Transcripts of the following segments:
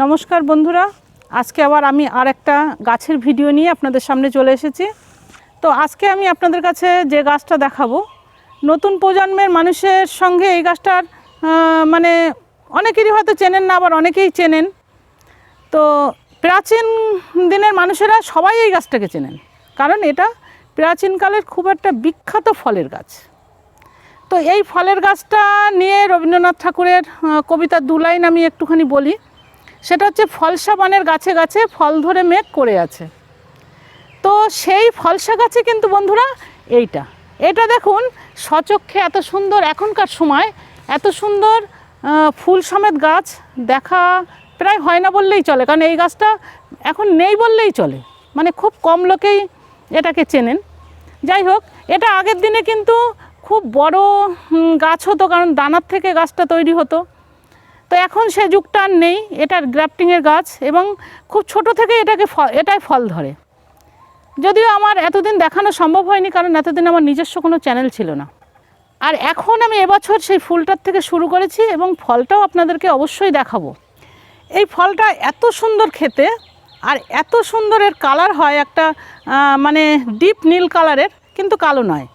নমস্কার বন্ধুরা, আজকে আবার আমি আর একটা গাছের ভিডিও নিয়ে আপনাদের সামনে চলে এসেছি। তো আজকে আমি আপনাদের কাছে যে গাছটা দেখাবো, নতুন প্রজন্মের মানুষের সঙ্গে এই গাছটার মানে অনেকেরই হয়তো চেনেন না, আবার অনেকেই চেনেন। তো প্রাচীন দিনের মানুষেরা সবাই এই গাছটাকে চেনেন, কারণ এটা প্রাচীনকালের খুব একটা বিখ্যাত ফলের গাছ। তো এই ফলের গাছটা নিয়ে রবীন্দ্রনাথ ঠাকুরের কবিতা দু লাইন আমি একটুখানি বলি। সেটা হচ্ছে ফলসা বনের গাছে গাছে ফল ধরে মেঘ করে আছে। তো সেই ফলসা গাছে কিন্তু বন্ধুরা এইটা। এটা দেখুন, সচক্ষে এত সুন্দর এখনকার সময়, এত সুন্দর ফুল সমেত গাছ দেখা প্রায় হয় না বললেই চলে, কারণ এই গাছটা এখন নেই বললেই চলে। মানে খুব কম লোকেই এটাকে চেনেন। যাই হোক, এটা আগের দিনে কিন্তু খুব বড় গাছ হতো, কারণ দানার থেকে গাছটা তৈরি হতো। তো এখন সে যুগটা আর নেই, এটার গ্রাফটিংয়ের গাছ এবং খুব ছোট থেকে এটাকে এটাই ফল ধরে। যদিও আমার এতদিন দেখানো সম্ভব হয়নি, কারণ এতদিন আমার নিজস্ব কোনো চ্যানেল ছিল না। আর এখন আমি এবছর সেই ফুলটার থেকে শুরু করেছি এবং ফলটাও আপনাদেরকে অবশ্যই দেখাবো। এই ফলটা এত সুন্দর খেতে আর এত সুন্দর এর কালার হয় একটা মানে ডিপ নীল কালারের কিন্তু কালো নয়।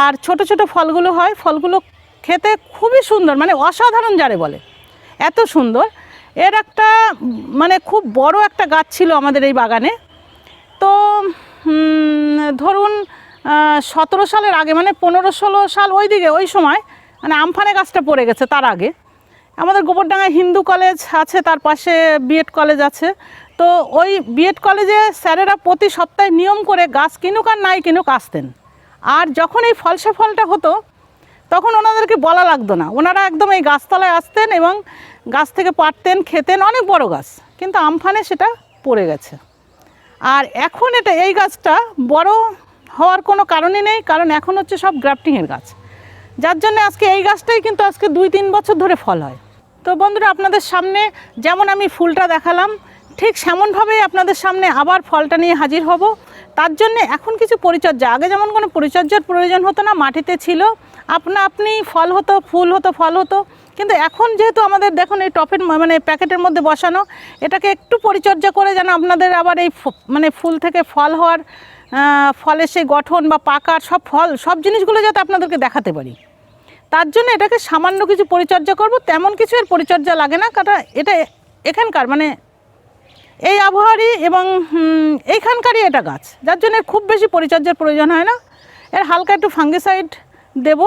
আর ছোট ছোট ফলগুলো হয়, ফলগুলো খেতে খুবই সুন্দর মানে অসাধারণ যারে বলে। এত সুন্দর। এর একটা মানে খুব বড় একটা গাছ ছিল আমাদের এই বাগানে। তো ধরুন সতেরো সালের আগে মানে পনেরো ষোলো সাল ওই দিকে ওই সময় মানে আমফানে গাছটা পড়ে গেছে তার আগে। আমাদের গোবরডাঙ্গায় হিন্দু কলেজ আছে, তার পাশে বিএড কলেজ আছে। তো ওই বিএড কলেজে স্যারেরা প্রতি সপ্তাহে নিয়ম করে গাছ কিনুক আর নাই কিনুক আসতেন। আর যখন এই ফলসা ফলটা হতো, তখন ওনাদেরকে বলা লাগতো না। ওনারা একদম এই গাছতলায় আসতেন এবং গাছ থেকে পারতেন, খেতেন, অনেক বড় গাছ, কিন্তু আমফানে সেটা পড়ে গেছে। আর এখন এটা, এই গাছটা বড় হওয়ার কোনো কারণই নেই, কারণ এখন হচ্ছে সব গ্রাফটিংয়ের গাছ। যার জন্য আজকে এই গাছটাই কিন্তু আজকে দুই তিন বছর ধরে ফল হয়। তো বন্ধুরা, আপনাদের সামনে যেমন আমি ফুলটা দেখালাম, ঠিক সেমনভাবেই আপনাদের সামনে আবার ফলটা নিয়ে হাজির হব। তার জন্য এখন কিছু পরিচর্যা, আগে যেমন কোনো পরিচর্যার প্রয়োজন হতো না, মাটিতে ছিল, আপনা আপনি ফল হতো, ফুল হতো, ফল হতো কিন্তু এখন যেহেতু আমাদের দেখুন এই টপের মানে প্যাকেটের মধ্যে বসানো, এটাকে একটু পরিচর্যা করে যেন আপনাদের আবার এই মানে ফুল থেকে ফল হওয়ার ফলের সেই গঠন বা পাকার সব ফল, সব জিনিসগুলো যাতে আপনাদেরকে দেখাতে পারি। তার জন্য এটাকে সামান্য কিছু পরিচর্যা করব, তেমন কিছু এর পরিচর্যা লাগে না, কারণ এটা এখানকার মানে এই আবহাওয়ারই এবং এইখানকারই এটা গাছ। যার জন্য খুব বেশি পরিচর্যার প্রয়োজন হয় না। এর হালকা একটু ফাঙ্গিসাইড দেব।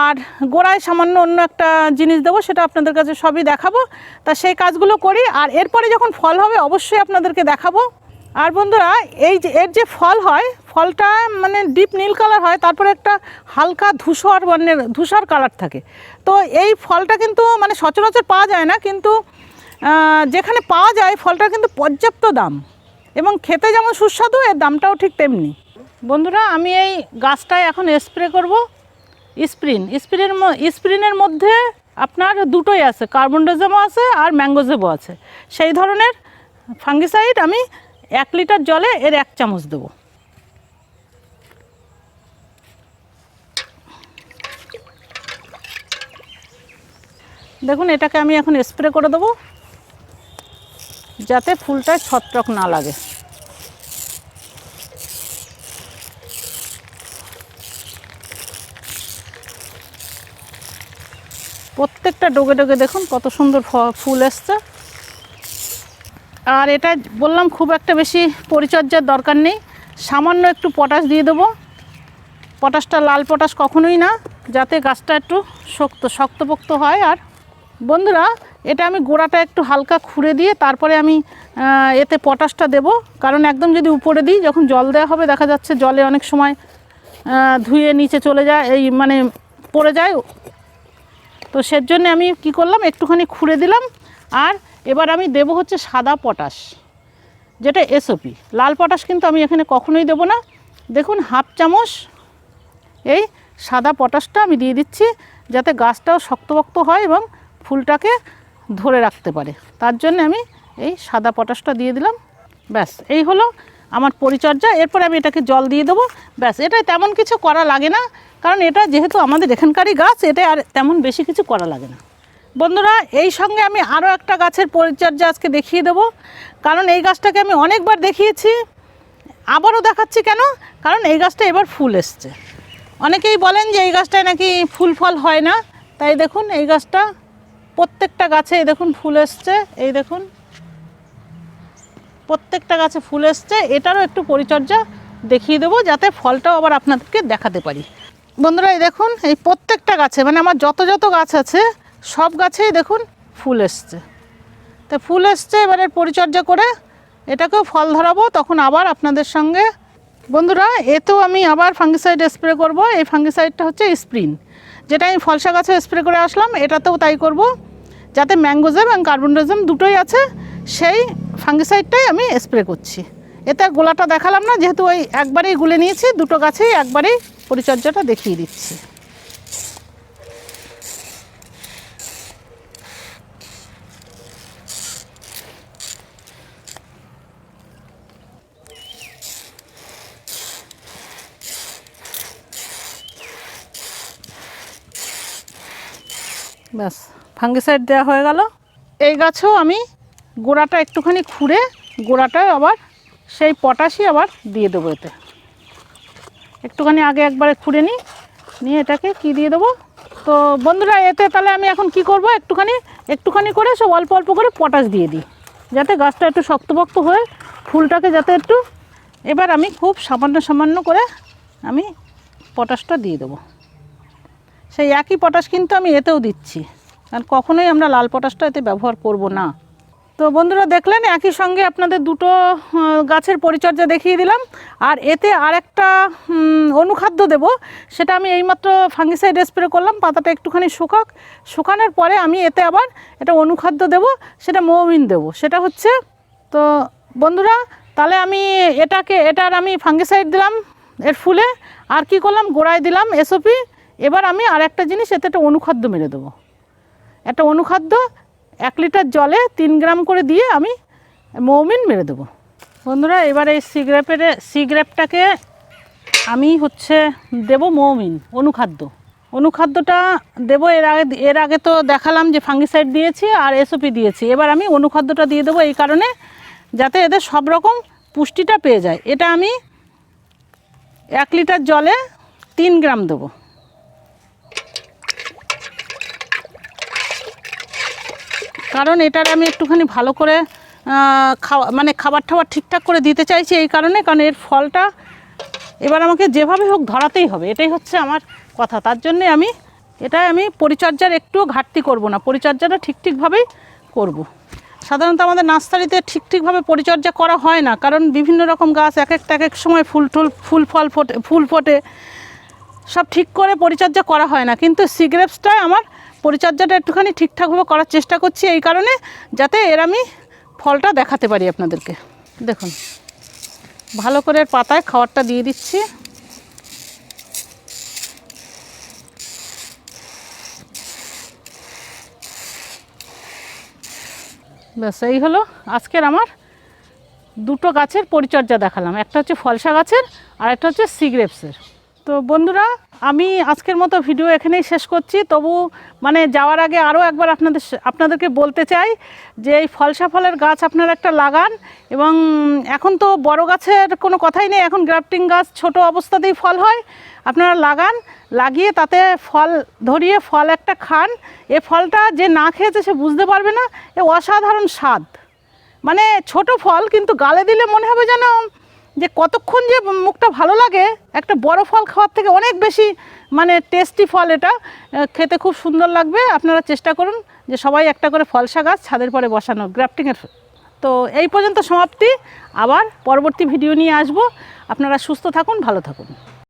আর গোড়ায় সামান্য অন্য একটা জিনিস দেবো, সেটা আপনাদের কাছে সবই দেখাবো। তা সেই কাজগুলো করি, আর এরপরে যখন ফল হবে, অবশ্যই আপনাদেরকে দেখাবো। আর বন্ধুরা, এই যে, এর যে ফল হয়, ফলটা মানে ডিপ নীল কালার হয়, তারপরে একটা হালকা ধূসর বর্ণের, ধূসর কালার থাকে। তো এই ফলটা কিন্তু মানে সচরাচর পাওয়া যায় না, কিন্তু যেখানে পাওয়া যায়, ফলটার কিন্তু পর্যাপ্ত দাম। এবং খেতে যেমন সুস্বাদু, এর দামটাও ঠিক তেমনি। বন্ধুরা, আমি এই গাছটায় এখন স্প্রে করব। স্প্রিন। স্প্রিনের স্প্রিনের মধ্যে আপনার দুটোই আছে, কার্বনডাজমও আছে আর ম্যাঙ্গোজেবও আছে। সেই ধরনের ফাঙ্গিসাইড আমি এক লিটার জলে এর এক চামচ দেবো। দেখুন, এটাকে আমি এখন স্প্রে করে দেবো, যাতে ফুলটায় ছত্রক না লাগে। প্রত্যেকটা ডোগে ডোগে দেখুন কত সুন্দর ফুল এসছে। আর এটা বললাম খুব একটা বেশি পরিচর্যার দরকার নেই। সামান্য একটু পটাশ দিয়ে দেবো। পটাশটা লাল পটাশ কখনোই না, যাতে গাছটা একটু শক্ত, শক্তপোক্ত হয়। আর বন্ধুরা, এটা আমি গোড়াটা একটু হালকা খুঁড়ে দিয়ে তারপরে আমি এতে পটাশটা দেব। কারণ একদম যদি উপরে দিই, যখন জল দেওয়া হবে, দেখা যাচ্ছে জলে অনেক সময় ধুয়ে নিচে চলে যায়, এই মানে পড়ে যায়। তো সের জন্য আমি কি করলাম, একটুখানি খুঁড়ে দিলাম আর এবার আমি দেব হচ্ছে সাদা পটাশ, যেটা এসওপি লাল পটাশ কিন্তু আমি এখানে কখনোই দেবো না। দেখুন, হাফ চামচ এই সাদা পটাশটা আমি দিয়ে দিচ্ছি যাতে গাছটাও শক্তপোক্ত হয় এবং ফুলটাকে ধরে রাখতে পারে। তার জন্য আমি এই সাদা পটাশটা দিয়ে দিলাম। ব্যাস, এই হলো আমার পরিচর্যা, এরপরে আমি এটাকে জল দিয়ে দেবো। ব্যাস এটা তেমন কিছু করা লাগে না, কারণ এটা যেহেতু আমাদের এখানকারই গাছ এটা আর তেমন বেশি কিছু করা লাগে না। বন্ধুরা, এই সঙ্গে আমি আরও একটা গাছের পরিচর্যা আজকে দেখিয়ে দেবো। কারণ এই গাছটাকে আমি অনেকবার দেখিয়েছি, আবারও দেখাচ্ছি কেন? কারণ এই গাছটা এবার ফুল এসছে। অনেকেই বলেন যে এই গাছটায় নাকি ফুল ফল হয় না। তাই দেখুন, এই গাছটা প্রত্যেকটা গাছে এই দেখুন ফুল এসছে। এই দেখুন প্রত্যেকটা গাছে ফুল এসছে, এটারও একটু পরিচর্যা দেখিয়ে দেবো, যাতে ফলটাও আবার আপনাদেরকে দেখাতে পারি। বন্ধুরা, এই দেখুন, এই প্রত্যেকটা গাছে মানে আমার যত যত গাছ আছে, সব গাছেই দেখুন ফুল এসছে। তো ফুল এসছে, এবারে পরিচর্যা করে এটাকেও ফল ধরাবো, তখন আবার আপনাদের সঙ্গে। বন্ধুরা, এতেও আমি আবার ফাঙ্গিসাইড স্প্রে করব, এই ফাঙ্গিসাইডটা হচ্ছে স্প্রিন। যেটা আমি ফলসা গাছে স্প্রে করে আসলাম, এটাতেও তাই করব, যাতে ম্যাঙ্গোজেম এবং কার্বনডাজম দুটোই আছে, সেই ফাঙ্গিসাইডটাই আমি স্প্রে করছি। এতে গোলাটা দেখালাম না, যেহেতু ওই একবারেই গুলে নিয়েছি, দুটো গাছেই একবারেই পরিচর্যাটা দেখিয়ে দিচ্ছি। ব্যাস, ফাঙ্গিসাইড দেওয়া হয়ে গেল। এই গাছেও আমি গোড়াটা একটুখানি খুঁড়ে গোড়াটায় আবার সেই পটাশই আবার দিয়ে দেবো এতে। একটুখানি আগে একবারে খুঁড়ে নিই, নিয়ে এটাকে কি দিয়ে দেবো? তো বন্ধুরা, এতে তাহলে আমি এখন কি করব? একটুখানি একটুখানি করে সব অল্প অল্প করে পটাশ দিয়ে দিই, যাতে গাছটা একটু শক্তপোক্ত হয়ে ফুলটাকে যাতে একটু এবার আমি খুব সামান্য সামান্য করে আমি পটাশটা দিয়ে দেবো। সেই একই পটাশ কিন্তু আমি এতেও দিচ্ছি, কারণ কখনোই আমরা লাল পটাশটা এতে ব্যবহার করব না। তো বন্ধুরা দেখলেন একই সঙ্গে আপনাদের দুটো গাছের পরিচর্যা দেখিয়ে দিলাম। আর এতে আরেকটা উম, অনুখাদ্য দেব। সেটা আমি এইমাত্র ফাঙ্গিসাইড স্প্রে করলাম পাতাটা একটুখানি শুকাক। শুকানোর পরে আমি এতে আবার এটা অনুখাদ্য দেব সেটা মৌমিন দেব। সেটা হচ্ছে তো বন্ধুরা তাহলে আমি এটাকে এটার আমি ফাঙ্গিসাইড দিলাম এর ফুলে। আর কি করলাম? গোড়ায় দিলাম এসওপি এবার আমি আর একটা জিনিস এতে একটা অনুখাদ্য মেরে দেবো। একটা অনুখাদ্য এক লিটার জলে তিন গ্রাম করে দিয়ে আমি মৌমিন মেরে দেবো। বন্ধুরা, এবার এই সিগ্রেপের সিগ্রেপটাকে আমি হচ্ছে দেব মৌমিন, অনুখাদ্য। অনুখাদ্যটা দেবো, এর আগে এর আগে তো দেখালাম যে ফাঙ্গিসাইড দিয়েছি আর এসওপি দিয়েছি। এবার আমি অনুখাদ্যটা দিয়ে দেবো এই কারণে যাতে এদের সব রকম পুষ্টিটা পেয়ে যায়। এটা আমি এক লিটার জলে তিন গ্রাম দেবো। কারণ এটার আমি একটুখানি ভালো করে খাওয়া মানে খাবার টাবার ঠিকঠাক করে দিতে চাইছি এই কারণে, কারণ এর ফলটা এবার আমাকে যেভাবে হোক ধরাতেই হবে, এটাই হচ্ছে আমার কথা তার জন্যে আমি, এটাই আমি পরিচর্যার একটুও ঘাটতি করব না, পরিচর্যাটা ঠিক ঠিকভাবেই করব। সাধারণত আমাদের নার্সারিতে ঠিক ঠিকভাবে পরিচর্যা করা হয় না, কারণ বিভিন্ন রকম গাছ এক একটা, এক এক সময় ফুল টুল, ফুল ফল ফোটে, ফুল ফোটে, সব ঠিক করে পরিচর্যা করা হয় না কিন্তু সিগ্রেপসটায় আমার পরিচর্যাটা একটুখানি ঠিকঠাকভাবে করার চেষ্টা করছি এই কারণে, যাতে এর আমি ফলটা দেখাতে পারি আপনাদেরকে। দেখুন, ভালো করে পাতায় খাবারটা দিয়ে দিচ্ছি। ব্যাস, এই হলো আজকের আমার দুটো গাছের পরিচর্যা দেখালাম। একটা হচ্ছে ফলসা গাছের আর একটা হচ্ছে সিগ্রেপসের তো বন্ধুরা, আমি আজকের মতো ভিডিও এখানেই শেষ করছি। তবু মানে যাওয়ার আগে আরও একবার আপনাদের আপনাদেরকে বলতে চাই যে এই ফলসা ফলের গাছ আপনারা একটা লাগান এবং এখন তো বড় গাছের কোনো কথাই নেই, এখন গ্রাফটিং গাছ ছোট অবস্থাতেই ফল হয়। আপনারা লাগান, লাগিয়ে তাতে ফল ধরিয়ে ফল একটা খান। এ ফলটা যে না খেয়েছে সে বুঝতে পারবে না, এ অসাধারণ স্বাদ। মানে ছোট ফল, কিন্তু গালে দিলে মনে হবে যেন যে কতক্ষণ যে মুখটা ভালো লাগে, একটা বড় ফল খাওয়ার থেকে অনেক বেশি মানে টেস্টি ফল এটা। খেতে খুব সুন্দর লাগবে, আপনারা চেষ্টা করুন যে সবাই একটা করে ফলসা গাছ ছাদের পরে বসানো গ্রাফটিংয়ের তো এই পর্যন্ত সমাপ্তি, আবার পরবর্তী ভিডিও নিয়ে আসব। আপনারা সুস্থ থাকুন, ভালো থাকুন।